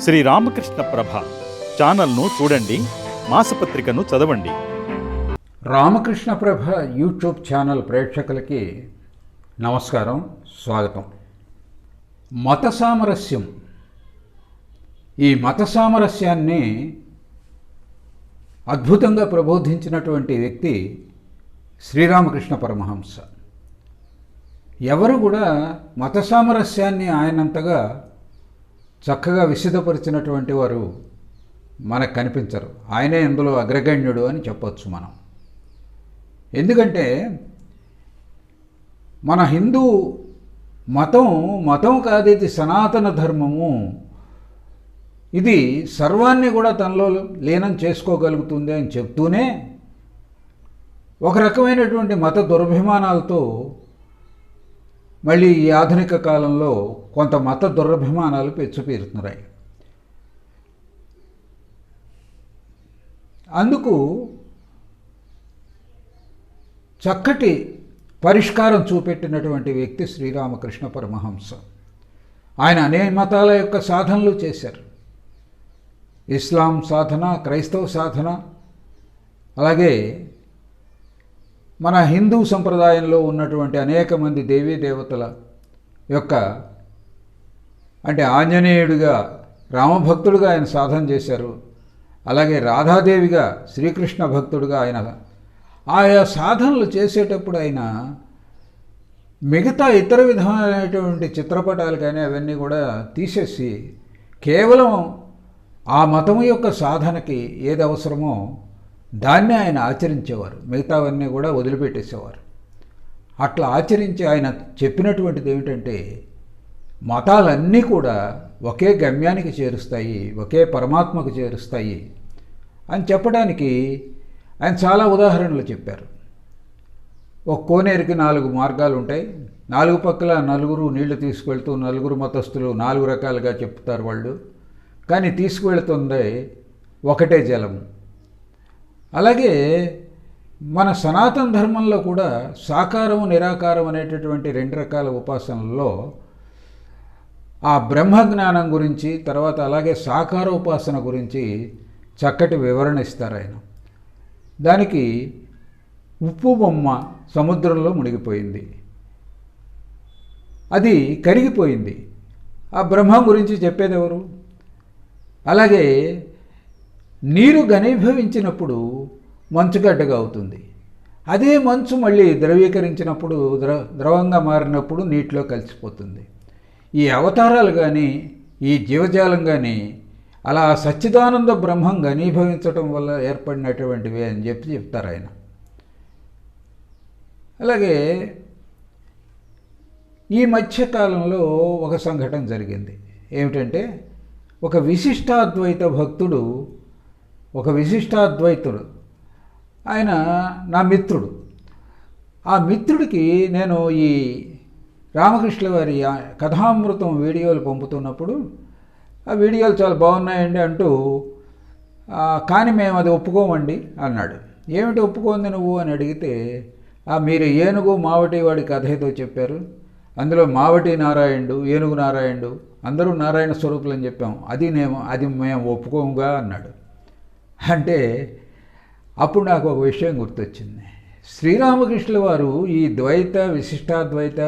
శ్రీ రామకృష్ణ ప్రభ ఛానల్ను చూడండి మాసపత్రికను చదవండి. రామకృష్ణ ప్రభ యూట్యూబ్ ఛానల్ ప్రేక్షకులకి నమస్కారం స్వాగతం. మత సామరస్యం. ఈ మత సామరస్యాన్ని అద్భుతంగా ప్రబోధించినటువంటి వ్యక్తి శ్రీరామకృష్ణ పరమహంస. ఎవరు కూడా మత సామరస్యాన్ని ఆయనంతగా చక్కగా విశదపరిచినటువంటి వారు మనకు కనిపించరు. ఆయనే ఇందులో అగ్రగణ్యుడు అని చెప్పొచ్చు మనం. ఎందుకంటే మన హిందూ మతం మతం కాదు ఇది సనాతన ధర్మము. ఇది సర్వాన్ని కూడా తనలో లీనం చేసుకోగలుగుతుంది అని చెప్తూనే ఒక రకమైనటువంటి మత దుర్భిమానాలతో మళ్ళీ ఈ ఆధునిక కాలంలో కొంత మత దురభిమానాలు పెచ్చుపీరుతున్నాయి అందుకు చక్కటి పరిష్కారం చూపెట్టినటువంటి వ్యక్తి శ్రీరామకృష్ణ పరమహంస. ఆయన అనేక మతాల యొక్క సాధనలు చేశారు. ఇస్లాం సాధన క్రైస్తవ సాధన అలాగే మన హిందూ సంప్రదాయంలో ఉన్నటువంటి అనేక మంది దేవీ దేవతల యొక్క అంటే ఆంజనేయుడిగా రామభక్తుడుగా ఆయన సాధన చేశారు. అలాగే రాధాదేవిగా శ్రీకృష్ణ భక్తుడుగా ఆయన ఆయా సాధనలు చేసేటప్పుడు ఆయన మిగతా ఇతర విధమైనటువంటి చిత్రపటాలు కానీ అవన్నీ కూడా తీసేసి కేవలం ఆ మతం యొక్క సాధనకి ఏది అవసరమో దాన్నే ఆయన ఆచరించేవారు. మిగతావన్నీ కూడా వదిలిపెట్టేసేవారు. అట్లా ఆచరించి ఆయన చెప్పినటువంటిది ఏమిటంటే మతాలన్నీ కూడా ఒకే గమ్యానికి చేరుస్తాయి ఒకే పరమాత్మకు చేరుస్తాయి అని చెప్పడానికి ఆయన చాలా ఉదాహరణలు చెప్పారు. ఒక కోనేరుకి నాలుగు మార్గాలు ఉంటాయి. నాలుగు పక్కల నలుగురు నీళ్ళు తీసుకువెళ్తూ నలుగురు మతస్థులు నాలుగు రకాలుగా చెప్తారు వాళ్ళు. కానీ తీసుకువెళ్తుంది ఒకటే జలము. అలాగే మన సనాతన ధర్మంలో కూడా సాకారం నిరాకారం అనేటటువంటి రెండు రకాల ఉపాసనల్లో ఆ బ్రహ్మజ్ఞానం గురించి తర్వాత అలాగే సాకార ఉపాసన గురించి చక్కటి వివరణ ఇస్తారు ఆయన. దానికి ఉప్పు బొమ్మ సముద్రంలో మునిగిపోయింది. అది కరిగిపోయింది. ఆ బ్రహ్మం గురించి చెప్పేది ఎవరు అలాగే నీరు ఘనీభవించినప్పుడు మంచుగడ్డగా అవుతుంది. అదే మంచు మళ్ళీ ద్రవీకరించినప్పుడు ద్ర ద్రవంగా మారినప్పుడు నీటిలో కలిసిపోతుంది. ఈ అవతారాలు కానీ ఈ జీవజాలం కానీ అలా సచ్చిదానంద బ్రహ్మం ఘనీభవించటం వల్ల ఏర్పడినటువంటివి అని చెప్పి చెప్తారు ఆయన. అలాగే ఈ మధ్యకాలంలో ఒక సంఘటన జరిగింది. ఏమిటంటే ఒక విశిష్టాద్వైత భక్తుడు ఒక విశిష్టాద్వైతుడు. ఆయన నా మిత్రుడు. ఆ మిత్రుడికి నేను ఈ రామకృష్ణ వారి ఆ కథామృతం వీడియోలు పంపుతున్నప్పుడు ఆ వీడియోలు చాలా బాగున్నాయండి అంటూ కానీ మేము అది ఒప్పుకోమండి అన్నాడు. ఏమిటి ఒప్పుకోంది నువ్వు? అని అడిగితే మీరు ఏనుగు మావటి వాడి కథ ఏదో చెప్పారు. అందులో మావటి నారాయణుడు ఏనుగు నారాయణుడు అందరూ నారాయణ స్వరూపులు అని చెప్పాం అది నేను అది మేము ఒప్పుకోముగా అన్నాడు. అంటే అప్పుడు నాకు ఒక విషయం గుర్తొచ్చింది. శ్రీరామకృష్ణుల వారు ఈ ద్వైత విశిష్టాద్వైత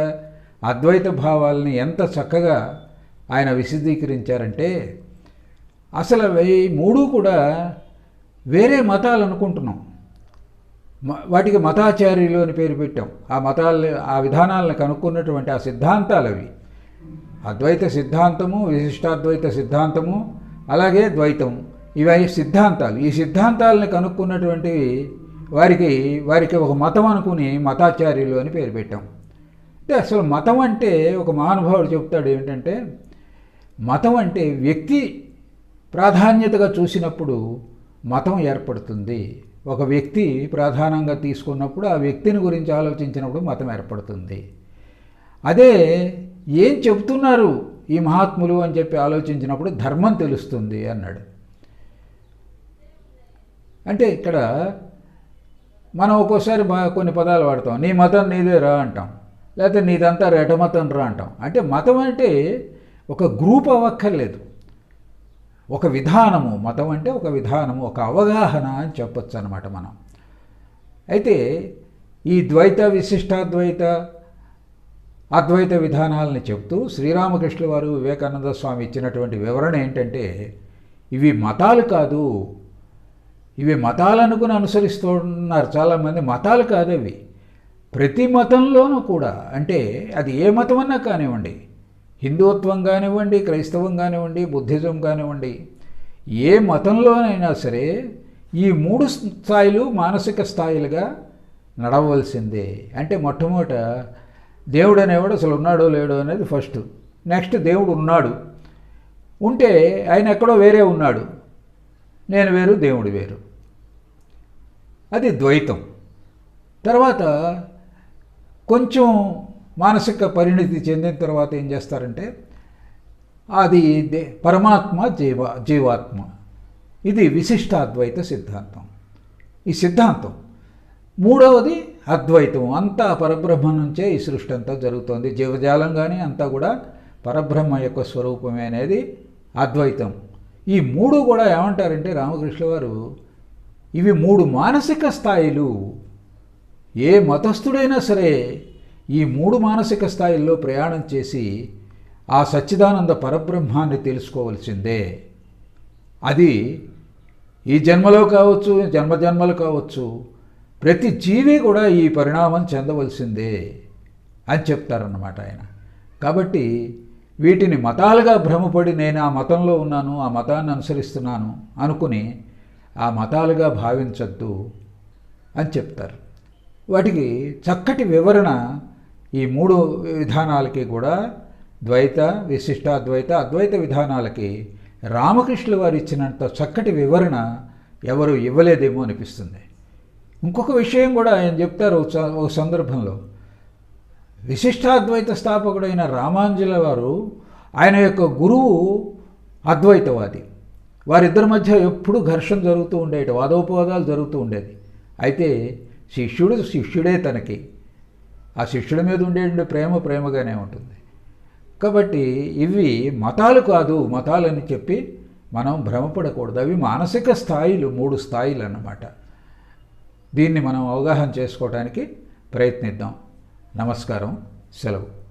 అద్వైత భావాలని ఎంత చక్కగా ఆయన విశదీకరించారంటే అసలు అవి మూడు కూడా వేరే మతాలు అనుకుంటున్నాం. వాటికి మతాచార్యులు అని పేరు పెట్టాం. ఆ మతాలు ఆ విధానాలను కనుక్కున్నటువంటి ఆ సిద్ధాంతాలు అవి. అద్వైత సిద్ధాంతము విశిష్టాద్వైత సిద్ధాంతము అలాగే ద్వైతం ఇవి సిద్ధాంతాలు. ఈ సిద్ధాంతాలను కనుక్కున్నటువంటివి వారికి వారికి ఒక మతం అనుకుని మతాచార్యులు అని పేరు పెట్టాం. అంటే అసలు మతం అంటే ఒక మహానుభావుడు చెప్తాడు ఏమిటంటే మతం అంటే వ్యక్తి ప్రాధాన్యతగా చూసినప్పుడు మతం ఏర్పడుతుంది. ఒక వ్యక్తి ప్రధానంగా తీసుకున్నప్పుడు ఆ వ్యక్తిని గురించి ఆలోచించినప్పుడు మతం ఏర్పడుతుంది. అదే ఏం చెబుతున్నారు ఈ మహాత్ములు అని చెప్పి ఆలోచించినప్పుడు ధర్మం తెలుస్తుంది అన్నాడు. అంటే ఇక్కడ మనం ఒక్కోసారి కొన్ని పదాలు వాడతాం నీ మతం నీదే రా అంటాం లేకపోతే నీదంతా రెటమతం రా అంటాం. అంటే మతం అంటే ఒక గ్రూప్ అవ్వక్కర్లేదు. ఒక విధానము మతం అంటే ఒక విధానము ఒక అవగాహన అని చెప్పొచ్చు అనమాట మనం. అయితే ఈ ద్వైత విశిష్టాద్వైత అద్వైత విధానాలని చెప్తూ శ్రీరామకృష్ణ వారు వివేకానంద స్వామి ఇచ్చినటువంటి వివరణ ఏంటంటే ఇవి మతాలు కాదు ఇవి మతాలనుకుని అనుసరిస్తున్నారు చాలామంది. మతాలు కాదు అవి. ప్రతి మతంలోనూ కూడా అంటే అది ఏ మతం అన్నా కానివ్వండి హిందుత్వం కానివ్వండి క్రైస్తవం కానివ్వండి బుద్ధిజం కానివ్వండి ఏ మతంలోనైనా సరే ఈ మూడు స్థాయిలు మానసిక స్థాయిలుగా నడవలసిందే అంటే మొట్టమొదట దేవుడు అనేవాడు అసలు ఉన్నాడో లేడో అనేది ఫస్ట్. నెక్స్ట్ దేవుడు ఉన్నాడు. ఉంటే ఆయన ఎక్కడో వేరే ఉన్నాడు. నేను వేరు దేవుడు వేరు. అది ద్వైతం. తర్వాత కొంచెం మానసిక పరిణితి చెందిన తర్వాత ఏం చేస్తారంటే అది దే పరమాత్మ జీవ జీవాత్మ. ఇది విశిష్టాద్వైత సిద్ధాంతం. ఈ సిద్ధాంతం. మూడవది అద్వైతం. అంతా పరబ్రహ్మ నుంచే ఈ సృష్టి అంతా జరుగుతోంది. జీవజాలం కానీ అంతా కూడా పరబ్రహ్మ యొక్క స్వరూపమే అనేది అద్వైతం. ఈ మూడు కూడా ఏమంటారంటే రామకృష్ణ వారు ఇవి మూడు మానసిక స్థాయిలు. ఏ మతస్థుడైనా సరే ఈ మూడు మానసిక స్థాయిల్లో ప్రయాణం చేసి ఆ సచ్చిదానంద పరబ్రహ్మాన్ని తెలుసుకోవలసిందే. అది ఈ జన్మలో కావచ్చు జన్మ జన్మలు కావచ్చు ప్రతి జీవి కూడా ఈ పరిణామం చెందవలసిందే అని చెప్తారన్నమాట ఆయన. కాబట్టి వీటిని మతాలుగా భ్రమపడి నేను ఆ మతంలో ఉన్నాను ఆ మతాన్ని అనుసరిస్తున్నాను అనుకుని ఆ మతాలుగా భావించద్దు అని చెప్తారు. వాటికి చక్కటి వివరణ ఈ మూడు విధానాలకి కూడా ద్వైత విశిష్టాద్వైత అద్వైత విధానాలకి రామకృష్ణుల వారు ఇచ్చినంత చక్కటి వివరణ ఎవరు ఇవ్వలేదేమో అనిపిస్తుంది. ఇంకొక విషయం కూడా ఆయన చెప్తారు ఒక స- సందర్భంలో. విశిష్టాద్వైత స్థాపకుడైన రామాంజుల వారు ఆయన యొక్క గురువు అద్వైతవాది. వారిద్దరి మధ్య ఎప్పుడు ఘర్షణ జరుగుతూ ఉండేవి వాదోపవాదాలు జరుగుతూ ఉండేది. అయితే శిష్యుడు శిష్యుడే తనకి. ఆ శిష్యుడి మీద ఉండేటువంటి ప్రేమ ప్రేమగానే ఉంటుంది. కాబట్టి ఇవి మతాలు కాదు మతాలని చెప్పి మనం భ్రమపడకూడదు. అవి మానసిక స్థాయిలు మూడు స్థాయిలు అన్నమాట. దీన్ని మనం అవగాహన చేసుకోవడానికి ప్రయత్నిద్దాం. నమస్కారం సెలవు.